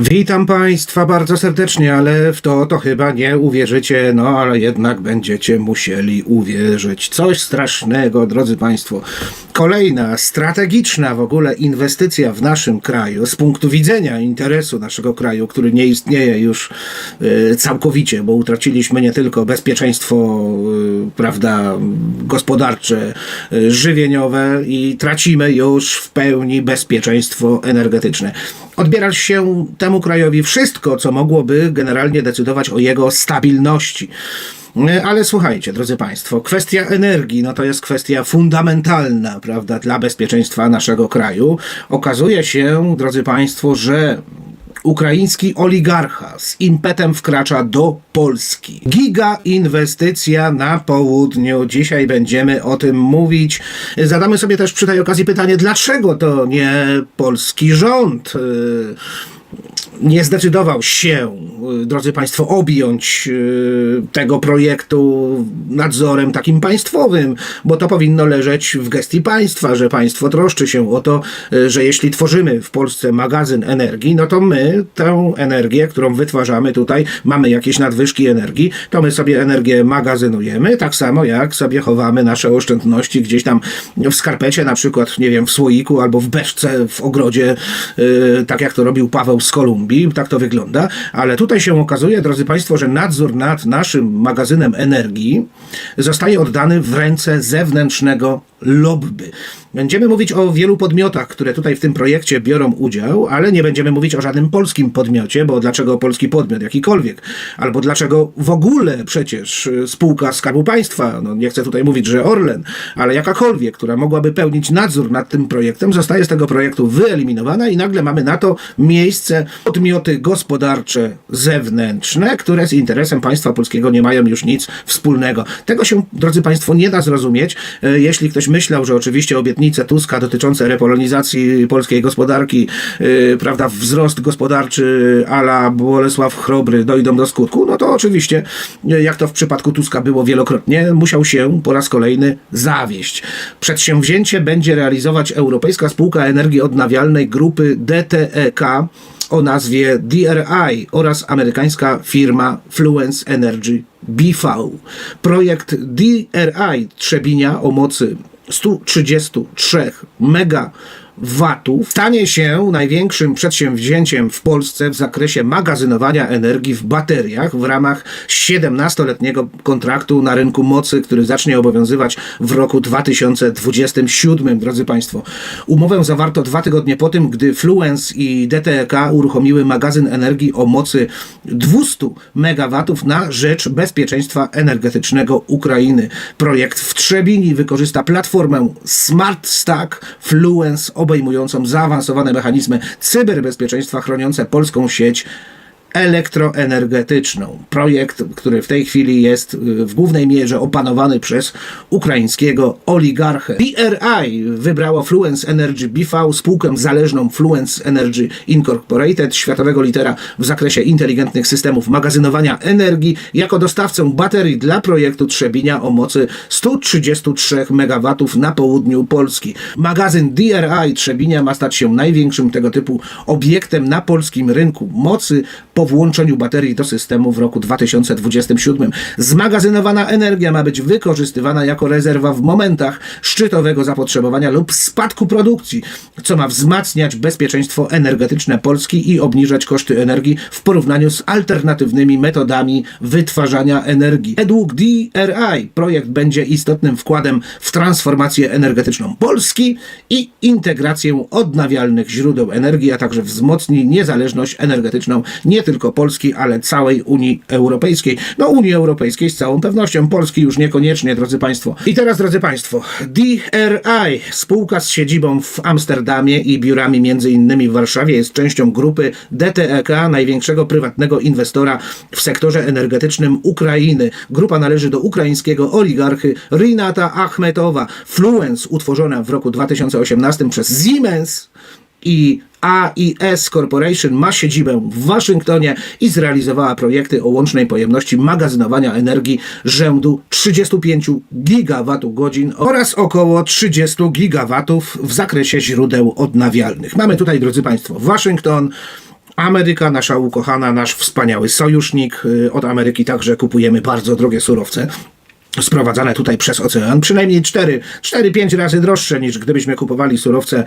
Witam Państwa bardzo serdecznie, ale w to to chyba nie uwierzycie, no ale jednak będziecie musieli uwierzyć. Coś strasznego, drodzy Państwo. Kolejna strategiczna w ogóle inwestycja w naszym kraju, z punktu widzenia interesu naszego kraju, który nie istnieje już e, całkowicie, bo utraciliśmy nie tylko bezpieczeństwo, e, prawda, gospodarcze, e, żywieniowe i tracimy już w pełni bezpieczeństwo energetyczne odbierać się temu krajowi wszystko, co mogłoby generalnie decydować o jego stabilności. E, Ale słuchajcie, drodzy Państwo, kwestia energii, no to jest kwestia fundamentalna, prawda, dla bezpieczeństwa naszego kraju. Okazuje się, drodzy Państwo, że ukraiński oligarcha z impetem wkracza do Polski. Giga inwestycja na południu. Dzisiaj będziemy o tym mówić. Zadamy sobie też przy tej okazji pytanie, dlaczego to nie polski rząd? Nie zdecydował się, y, drodzy Państwo, objąć y, tego projektu nadzorem takim państwowym, bo to powinno leżeć w gestii państwa, że państwo troszczy się o to, y, że jeśli tworzymy w Polsce magazyn energii, no to my tę energię, którą wytwarzamy tutaj, mamy jakieś nadwyżki energii, to my sobie energię magazynujemy, tak samo jak sobie chowamy nasze oszczędności gdzieś tam w skarpecie, na przykład, nie wiem, w słoiku albo w beczce w ogrodzie, tak jak to robił Paweł z Kolumbii, tak to wygląda, ale tutaj się okazuje, drodzy Państwo, że nadzór nad naszym magazynem energii zostaje oddany w ręce zewnętrznego lobby. Będziemy mówić o wielu podmiotach, które tutaj w tym projekcie biorą udział, ale nie będziemy mówić o żadnym polskim podmiocie, bo dlaczego polski podmiot jakikolwiek? Albo dlaczego w ogóle przecież y, spółka Skarbu Państwa, no nie chcę tutaj mówić, że Orlen, ale jakakolwiek, która mogłaby pełnić nadzór nad tym projektem, zostaje z tego projektu wyeliminowana i nagle mamy na to miejsce podmioty gospodarcze zewnętrzne, które z interesem państwa polskiego nie mają już nic wspólnego. Tego się, drodzy Państwo, nie da zrozumieć, e, jeśli ktoś myślał, że oczywiście obietnice Tuska dotyczące repolonizacji polskiej gospodarki, e, prawda, wzrost gospodarczy ala Bolesław Chrobry dojdą do skutku, no to oczywiście, e, jak to w przypadku Tuska było wielokrotnie, musiał się po raz kolejny zawieść. Przedsięwzięcie będzie realizować Europejska Spółka Energii Odnawialnej grupy DTEK, o nazwie DRI oraz amerykańska firma Fluence Energy BV. Projekt DRI Trzebinia o mocy 133 megawatów stanie się największym przedsięwzięciem w Polsce w zakresie magazynowania energii w bateriach w ramach 17-letniego kontraktu na rynku mocy, który zacznie obowiązywać w roku 2027, drodzy Państwo. Umowę zawarto dwa tygodnie po tym, gdy Fluence i DTEK uruchomiły magazyn energii o mocy 200 MW na rzecz bezpieczeństwa energetycznego Ukrainy. Projekt w Trzebini wykorzysta platformę Smart Stack Fluence obejmującą zaawansowane mechanizmy cyberbezpieczeństwa chroniące polską sieć elektroenergetyczną. Projekt, który w tej chwili jest y, w głównej mierze opanowany przez ukraińskiego oligarchę. BRI wybrało Fluence Energy BV, spółkę zależną Fluence Energy Incorporated, światowego litera w zakresie inteligentnych systemów magazynowania energii, jako dostawcę baterii dla projektu Trzebinia o mocy 133 MW na południu Polski. Magazyn DRI Trzebinia ma stać się największym tego typu obiektem na polskim rynku mocy po włączeniu baterii do systemu w roku 2027. Zmagazynowana energia ma być wykorzystywana jako rezerwa w momentach szczytowego zapotrzebowania lub spadku produkcji, co ma wzmacniać bezpieczeństwo energetyczne Polski i obniżać koszty energii w porównaniu z alternatywnymi metodami wytwarzania energii. Według DRI projekt będzie istotnym wkładem w transformację energetyczną Polski i integrację odnawialnych źródeł energii, a także wzmocni niezależność energetyczną nie tylko Polski, ale całej Unii Europejskiej. No Unii Europejskiej z całą pewnością, Polski już niekoniecznie, drodzy Państwo. I teraz, drodzy Państwo, DRI, spółka z siedzibą w Amsterdamie i biurami innymi w Warszawie, jest częścią grupy DTEK, największego prywatnego inwestora w sektorze energetycznym Ukrainy. Grupa należy do ukraińskiego oligarchy Rinata Achmetowa. Fluence, utworzona w roku 2018 przez Siemens, i AIS Corporation ma siedzibę w Waszyngtonie i zrealizowała projekty o łącznej pojemności magazynowania energii rzędu 35 gigawatogodzin oraz około 30 gigawatów w zakresie źródeł odnawialnych. Mamy tutaj, drodzy Państwo, Waszyngton, Ameryka, nasza ukochana, nasz wspaniały sojusznik. Y, Od Ameryki także kupujemy bardzo drogie surowce sprowadzane tutaj przez ocean, przynajmniej 4, 4-5 razy droższe niż gdybyśmy kupowali surowce,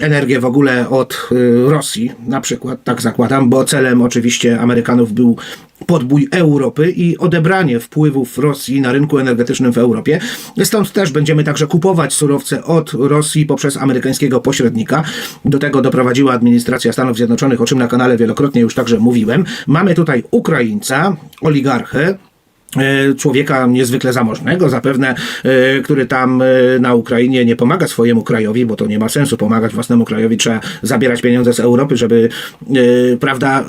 energię w ogóle od y, Rosji, na przykład, tak zakładam, bo celem oczywiście Amerykanów był podbój Europy i odebranie wpływów Rosji na rynku energetycznym w Europie. Stąd też będziemy także kupować surowce od Rosji poprzez amerykańskiego pośrednika. Do tego doprowadziła administracja Stanów Zjednoczonych, o czym na kanale wielokrotnie już także mówiłem. Mamy tutaj Ukraińca, oligarchę, człowieka niezwykle zamożnego, zapewne, e, który tam e, na Ukrainie nie pomaga swojemu krajowi, bo to nie ma sensu pomagać własnemu krajowi, trzeba zabierać pieniądze z Europy, żeby, e, prawda, e,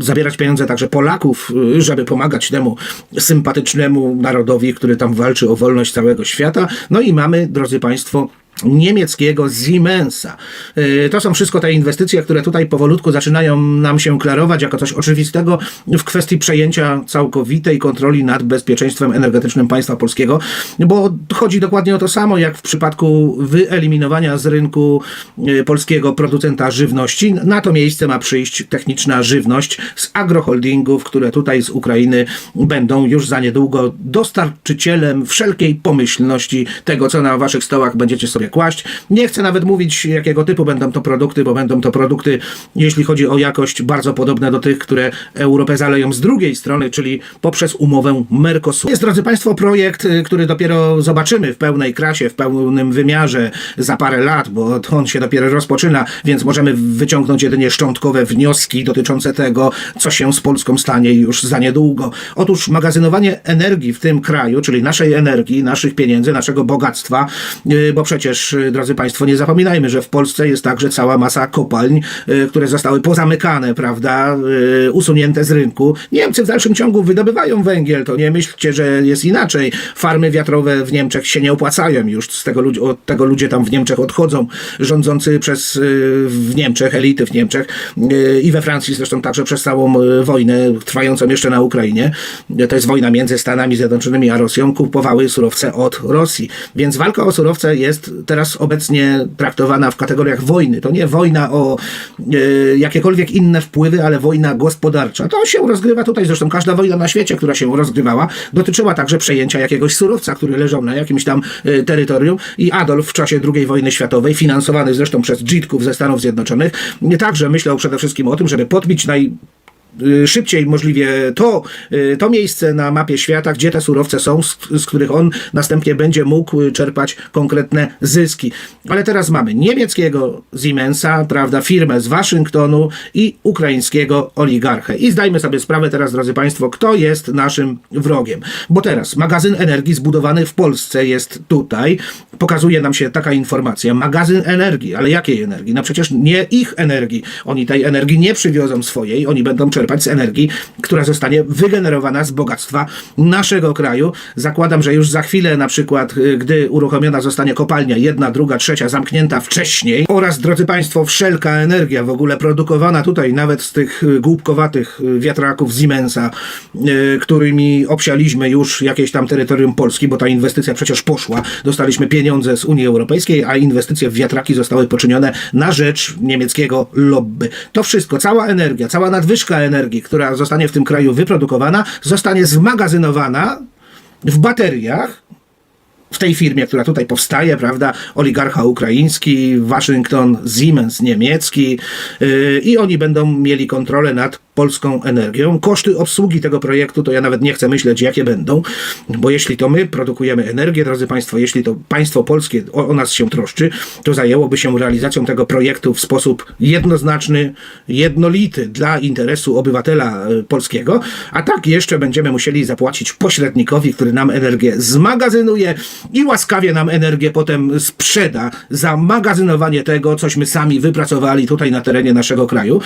zabierać pieniądze także Polaków, żeby pomagać temu sympatycznemu narodowi, który tam walczy o wolność całego świata. No i mamy, drodzy Państwo, niemieckiego Siemensa. Y, To są wszystko te inwestycje, które tutaj powolutku zaczynają nam się klarować jako coś oczywistego w kwestii przejęcia całkowitej kontroli nad bezpieczeństwem energetycznym państwa polskiego, bo chodzi dokładnie o to samo, jak w przypadku wyeliminowania z rynku y, polskiego producenta żywności. Na to miejsce ma przyjść techniczna żywność z agroholdingów, które tutaj z Ukrainy będą już za niedługo dostarczycielem wszelkiej pomyślności tego, co na waszych stołach będziecie sobie kłaść. Nie chcę nawet mówić, jakiego typu będą to produkty, bo będą to produkty, jeśli chodzi o jakość, bardzo podobne do tych, które Europę zaleją z drugiej strony, czyli poprzez umowę Mercosur. Jest, drodzy Państwo, projekt, y, który dopiero zobaczymy w pełnej krasie, w pełnym wymiarze za parę lat, bo on się dopiero rozpoczyna, więc możemy wyciągnąć jedynie szczątkowe wnioski dotyczące tego, co się z Polską stanie już za niedługo. Otóż magazynowanie energii w tym kraju, czyli naszej energii, naszych pieniędzy, naszego bogactwa, yy, bo przecież, yy, drodzy Państwo, nie zapominajmy, że w Polsce jest także cała masa kopalń, yy, które zostały pozamykane, prawda, yy, usunięte z rynku. Niemcy w dalszym ciągu wydobywają węgiel, to nie myślcie, że jest inaczej. Farmy wiatrowe w Niemczech się nie opłacają już, z tego, od tego ludzie tam w Niemczech odchodzą, rządzący przez w Niemczech, elity w Niemczech i we Francji zresztą także przez całą wojnę trwającą jeszcze na Ukrainie, to jest wojna między Stanami Zjednoczonymi a Rosją, kupowały surowce od Rosji. Więc walka o surowce jest teraz obecnie traktowana w kategoriach wojny. To nie wojna o yy, jakiekolwiek inne wpływy, ale wojna gospodarcza. To się rozgrywa tutaj, zresztą każda wojna na świecie, która się rozgrywała, dotyczyła także przejęcia jakiegoś surowca, który leżał na jakimś tam yy, terytorium i Adolf w czasie II wojny światowej, finansowany zresztą przez Żydków ze Stanów Zjednoczonych, także myślał przede wszystkim o tym, żeby podbić naj y, szybciej możliwie to, y, to miejsce na mapie świata, gdzie te surowce są, z, z których on następnie będzie mógł y, czerpać konkretne zyski. Ale teraz mamy niemieckiego Siemensa, prawda, firmę z Waszyngtonu i ukraińskiego oligarchę. I zdajmy sobie sprawę teraz, drodzy Państwo, kto jest naszym wrogiem. Bo teraz magazyn energii zbudowany w Polsce jest tutaj. Pokazuje nam się taka informacja. Magazyn energii, ale jakiej energii? No przecież nie ich energii. Oni tej energii nie przywiozą swojej, oni będą czerpać z energii, która zostanie wygenerowana z bogactwa naszego kraju. Zakładam, że już za chwilę, na przykład, y, gdy uruchomiona zostanie kopalnia, jedna, druga, trzecia, zamknięta wcześniej, oraz, drodzy Państwo, wszelka energia w ogóle produkowana tutaj, nawet z tych y, głupkowatych y, wiatraków Siemensa, którymi obsialiśmy już jakieś tam terytorium Polski, bo ta inwestycja przecież poszła. Dostaliśmy pieniądze z Unii Europejskiej, a inwestycje w wiatraki zostały poczynione na rzecz niemieckiego lobby. To wszystko, cała energia, cała nadwyżka energii, która zostanie w tym kraju wyprodukowana, zostanie zmagazynowana w bateriach, w tej firmie, która tutaj powstaje, prawda, oligarcha ukraiński, Waszyngton, Siemens niemiecki yy, i oni będą mieli kontrolę nad polską energią. Koszty obsługi tego projektu to ja nawet nie chcę myśleć, jakie będą, bo jeśli to my produkujemy energię, drodzy Państwo, jeśli to państwo polskie o, o nas się troszczy, to zajęłoby się realizacją tego projektu w sposób jednoznaczny, jednolity dla interesu obywatela y, polskiego, a tak jeszcze będziemy musieli zapłacić pośrednikowi, który nam energię zmagazynuje i łaskawie nam energię potem sprzeda za magazynowanie tego, cośmy sami wypracowali tutaj na terenie naszego kraju.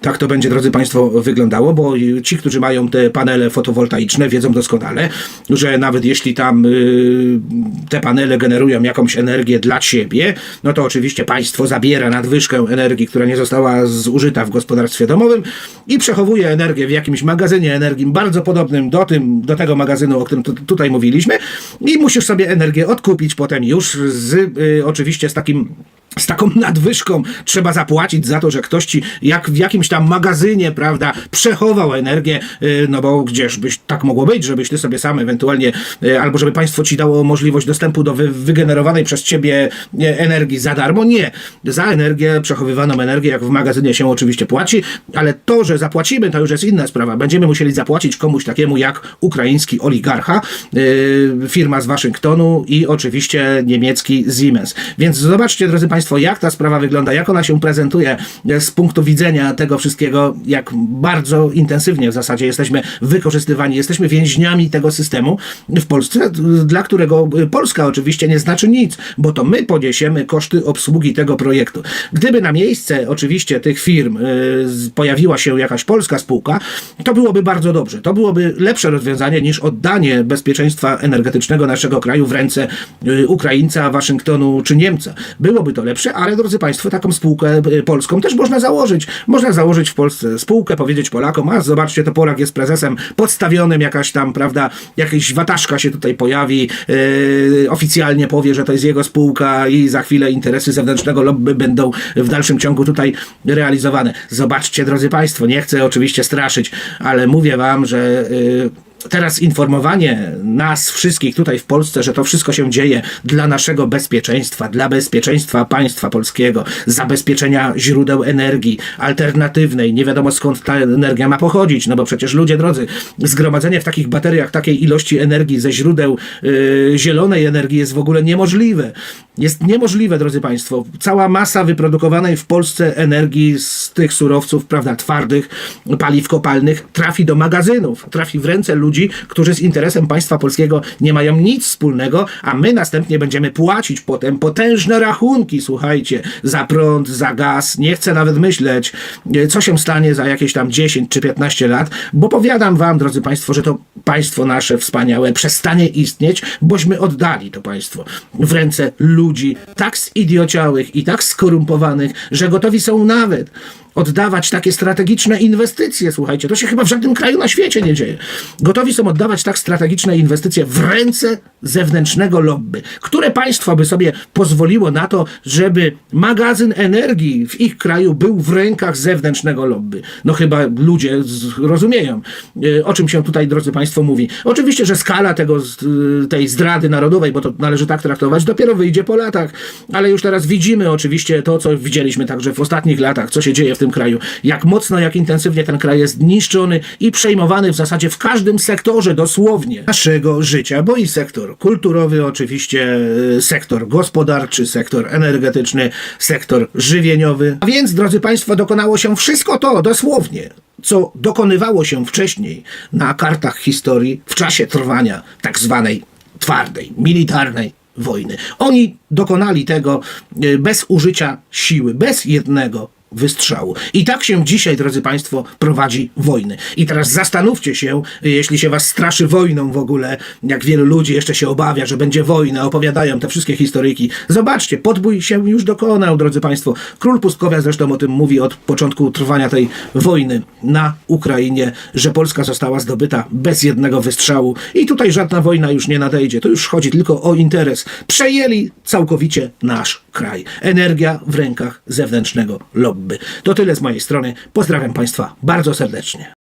Tak to będzie, drodzy Państwo, wyglądało, bo ci, którzy mają te panele fotowoltaiczne, wiedzą doskonale, że nawet jeśli tam y, te panele generują jakąś energię dla siebie, no to oczywiście państwo zabiera nadwyżkę energii, która nie została zużyta w gospodarstwie domowym i przechowuje energię w jakimś magazynie energii bardzo podobnym do, tym, do tego magazynu, o którym tu, tutaj mówiliśmy i musisz sobie energię odkupić potem już z, y, oczywiście z takim z taką nadwyżką trzeba zapłacić za to, że ktoś ci jak w jakimś tam magazynie, prawda, przechował energię, y, no bo gdzież byś tak mogło być, żebyś ty sobie sam ewentualnie, y, albo żeby państwo ci dało możliwość dostępu do wy, wygenerowanej przez ciebie y, energii za darmo. Nie. Za energię, przechowywaną energię, jak w magazynie się oczywiście płaci, ale to, że zapłacimy, to już jest inna sprawa. Będziemy musieli zapłacić komuś takiemu jak ukraiński oligarcha, firma z Waszyngtonu i oczywiście niemiecki Siemens. Więc zobaczcie, drodzy Państwo, jak ta sprawa wygląda, jak ona się prezentuje e, z punktu widzenia tego wszystkiego, jak bardzo intensywnie w zasadzie jesteśmy wykorzystywani, jesteśmy więźniami tego systemu w Polsce, dla którego Polska oczywiście nie znaczy nic, bo to my poniesiemy koszty obsługi tego projektu. Gdyby na miejsce oczywiście tych firm z- pojawiła się jakaś polska spółka, to byłoby bardzo dobrze. To byłoby lepsze rozwiązanie niż oddanie bezpieczeństwa energetycznego naszego kraju w ręce Ukraińca, Waszyngtonu czy Niemca. Byłoby to lepsze, ale drodzy Państwo, taką spółkę y, polską też można założyć. Można założyć w Polsce spółkę, powiedzieć Polakom, a zobaczcie, to Polak jest prezesem podstawionym, jakaś tam, prawda, jakaś wataszka się tutaj pojawi, yy, oficjalnie powie, że to jest jego spółka i za chwilę interesy zewnętrznego lobby będą w dalszym ciągu tutaj realizowane. Zobaczcie, drodzy Państwo, nie chcę oczywiście straszyć, ale mówię Wam, że yy, teraz informowanie nas wszystkich tutaj w Polsce, że to wszystko się dzieje dla naszego bezpieczeństwa, dla bezpieczeństwa państwa polskiego, zabezpieczenia źródeł energii alternatywnej, nie wiadomo skąd ta energia ma pochodzić, no bo przecież ludzie drodzy, zgromadzenie w takich bateriach takiej ilości energii ze źródeł yy, zielonej energii jest w ogóle niemożliwe. Jest niemożliwe, drodzy Państwo. Cała masa wyprodukowanej w Polsce energii z tych surowców, prawda, twardych, paliw kopalnych trafi do magazynów, trafi w ręce ludzi, którzy z interesem państwa polskiego nie mają nic wspólnego, a my następnie będziemy płacić potem potężne rachunki, słuchajcie, za prąd, za gaz. Nie chcę nawet myśleć, e, co się stanie za jakieś tam 10 czy 15 lat, bo powiadam Wam, drodzy Państwo, że to państwo nasze wspaniałe przestanie istnieć, bośmy oddali to państwo w ręce ludzi tak zidiociałych i tak skorumpowanych, że gotowi są nawet oddawać takie strategiczne inwestycje, słuchajcie, to się chyba w żadnym kraju na świecie nie dzieje. Gotowi są oddawać tak strategiczne inwestycje w ręce zewnętrznego lobby, które państwo by sobie pozwoliło na to, żeby magazyn energii w ich kraju był w rękach zewnętrznego lobby. No chyba ludzie rozumieją, e, o czym się tutaj, drodzy państwo, mówi. Oczywiście, że skala tego, y, tej zdrady narodowej, bo to należy tak traktować, dopiero wyjdzie po latach, ale już teraz widzimy oczywiście to, co widzieliśmy także w ostatnich latach, co się dzieje w tym kraju. Jak mocno, jak intensywnie ten kraj jest niszczony i przejmowany w zasadzie w każdym sektorze dosłownie naszego życia, bo i sektor kulturowy oczywiście, y, sektor gospodarczy, sektor energetyczny, sektor żywieniowy. A więc, drodzy Państwo, dokonało się wszystko to dosłownie co dokonywało się wcześniej na kartach historii w czasie trwania tak zwanej twardej, militarnej wojny. Oni dokonali tego e, bez użycia siły, bez jednego wystrzału. I tak się dzisiaj, drodzy Państwo, prowadzi wojny. I teraz zastanówcie się, jeśli się Was straszy wojną w ogóle, jak wielu ludzi jeszcze się obawia, że będzie wojna, opowiadają te wszystkie historyjki. Zobaczcie, podbój się już dokonał, drodzy Państwo. Król Pustkowia zresztą o tym mówi od początku trwania tej wojny na Ukrainie, że Polska została zdobyta bez jednego wystrzału i tutaj żadna wojna już nie nadejdzie. To już chodzi tylko o interes. Przejęli całkowicie nasz kraj. Energia w rękach zewnętrznego lobby. To tyle z mojej strony. Pozdrawiam Państwa bardzo serdecznie.